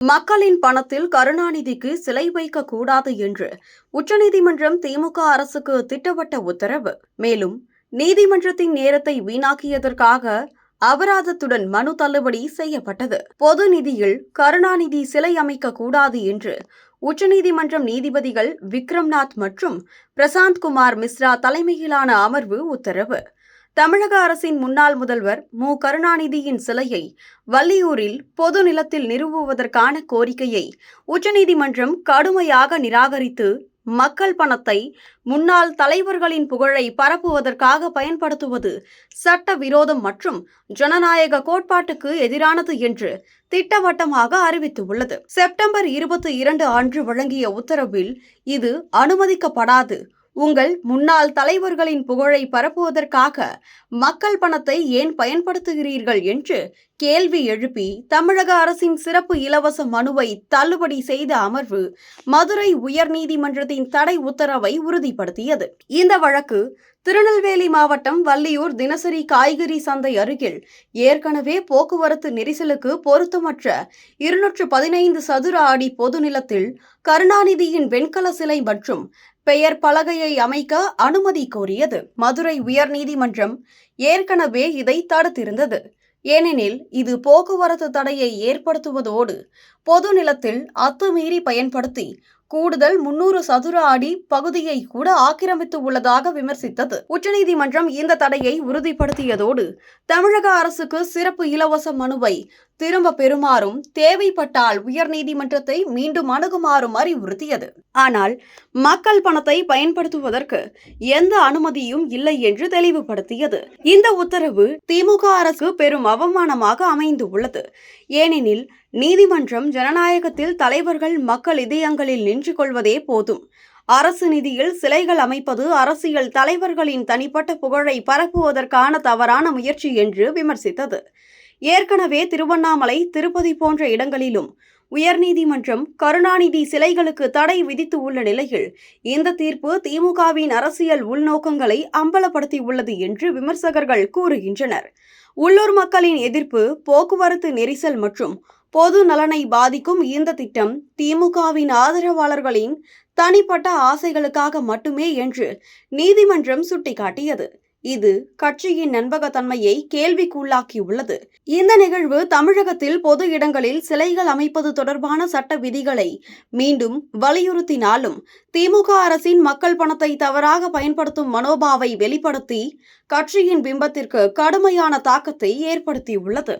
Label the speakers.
Speaker 1: மக்களின் பணத்தில் கருணாநிதிக்கு சிலை வைக்க கூடாது என்று உச்சநீதிமன்றம் திமுக அரசுக்கு திட்டவட்ட உத்தரவு. மேலும் நீதிமன்றத்தின் நேரத்தை வீணாக்கியதற்காக அபராதத்துடன் மனு தள்ளுபடி செய்யப்பட்டது. பொது நிதியில் கருணாநிதி சிலை அமைக்க கூடாது என்று உச்சநீதிமன்றம் நீதிபதிகள் விக்ரம்நாத் மற்றும் பிரசாந்த் குமார் மிஸ்ரா தலைமையிலான அமர்வு உத்தரவு. தமிழக அரசின் முன்னாள் முதல்வர் மு. கருணாநிதியின் சிலையை வள்ளியூரில் பொது நிலத்தில் நிறுவுவதற்கான கோரிக்கையை உச்சநீதிமன்றம் கடுமையாக நிராகரித்து மக்கள் பணத்தை முன்னாள் தலைவர்களின் புகழை பரப்புவதற்காக பயன்படுத்துவது சட்ட விரோதம் மற்றும் ஜனநாயக கோட்பாட்டுக்கு எதிரானது என்று திட்டவட்டமாக அறிவித்துள்ளது. செப்டம்பர் இருபத்தி இரண்டு அன்று வழங்கிய உத்தரவில் இது அனுமதிக்கப்படாது உங்கள் முன்னாள் தலைவர்களின் புகழை பரப்புவதற்காக மக்கள் பணத்தை ஏன் பயன்படுத்துகிறீர்கள் என்று கேள்வி எழுப்பி தமிழக அரசின் சிறப்பு இலவச மனுவை தள்ளுபடி செய்த அமர்வு மதுரை உயர்நீதிமன்றத்தின் தடை உத்தரவை உறுதிப்படுத்தியது. இந்த வழக்கு திருநெல்வேலி மாவட்டம் வள்ளியூர் தினசரி காய்கறி சந்தை அருகில் ஏற்கனவே போக்குவரத்து நெரிசலுக்கு பொருத்தமற்ற இருநூற்று பதினைந்து சதுர அடி பொது நிலத்தில் கருணாநிதியின் வெண்கல சிலை மற்றும் பெயர் பலகையை அமைக்க அனுமதி கோரியது. மதுரை உயர்நீதிமன்றம் ஏற்கனவே இதை தடுத்திருந்தது. ஏனெனில் இது போக்குவரத்து தடையை ஏற்படுத்துவதோடு பொது நிலத்தில் அத்துமீறி பயன்படுத்தி கூடுதல் முன்னூறு சதுர அடி பகுதியை கூட ஆக்கிரமித்து உள்ளதாக விமர்சித்தது. உச்சநீதிமன்றம் இந்த தடையை உறுதிப்படுத்தியதோடு தமிழக அரசுக்கு சிறப்பு இலவச மனுவை திரும்ப பெறுமாறும் தேவைப்பட்டால் உயர்நீதிமன்றத்தை மீண்டும் அணுகுமாறும் அறிவுறுத்தியது. ஆனால் மக்கள் பணத்தை பயன்படுத்துவதற்கு எந்த அனுமதியும் இல்லை என்று தெளிவுபடுத்தியது. இந்த உத்தரவு திமுக அரசு பெரும் அவமானமாக அமைந்து உள்ளது ஏனெனில் நீதிமன்றம் ஜனநாயகத்தில் தலைவர்கள் மக்கள் இதயங்களில் நின்று கொள்வதே போதும். அரசு நிதியில் சிலைகள் அமைப்பது அரசியல் தலைவர்களின் தனிப்பட்ட புகழை பரப்புவதற்கான தவறான முயற்சி என்று விமர்சித்தது. ஏற்கனவே திருவண்ணாமலை திருப்பதி போன்ற இடங்களிலும் உயர்நீதிமன்றம் கருணாநிதி சிலைகளுக்கு தடை விதித்து உள்ள நிலையில் இந்த தீர்ப்பு திமுகவின் அரசியல் உள்நோக்கங்களை அம்பலப்படுத்தியுள்ளது என்று விமர்சகர்கள் கூறுகின்றனர். உள்ளூர் மக்களின் எதிர்ப்பு போக்குவரத்து நெரிசல் மற்றும் பொது நலனை பாதிக்கும் இந்த திட்டம் திமுகவின் ஆதரவாளர்களின் தனிப்பட்ட ஆசைகளுக்காக மட்டுமே என்று நீதிமன்றம் சுட்டிக்காட்டியது. இது கட்சியின் நண்பகத்தன்மையை கேள்விக்குள்ளாக்கியுள்ளது. இந்த நிகழ்வு தமிழகத்தில் பொது இடங்களில் சிலைகள் அமைப்பது தொடர்பான சட்ட விதிகளை மீண்டும் வலியுறுத்தினாலும் திமுக அரசின் மக்கள் பணத்தை தவறாக பயன்படுத்தும் மனோபாவை வெளிப்படுத்தி கட்சியின் பிம்பத்திற்கு கடுமையான தாக்கத்தை ஏற்படுத்தியுள்ளது.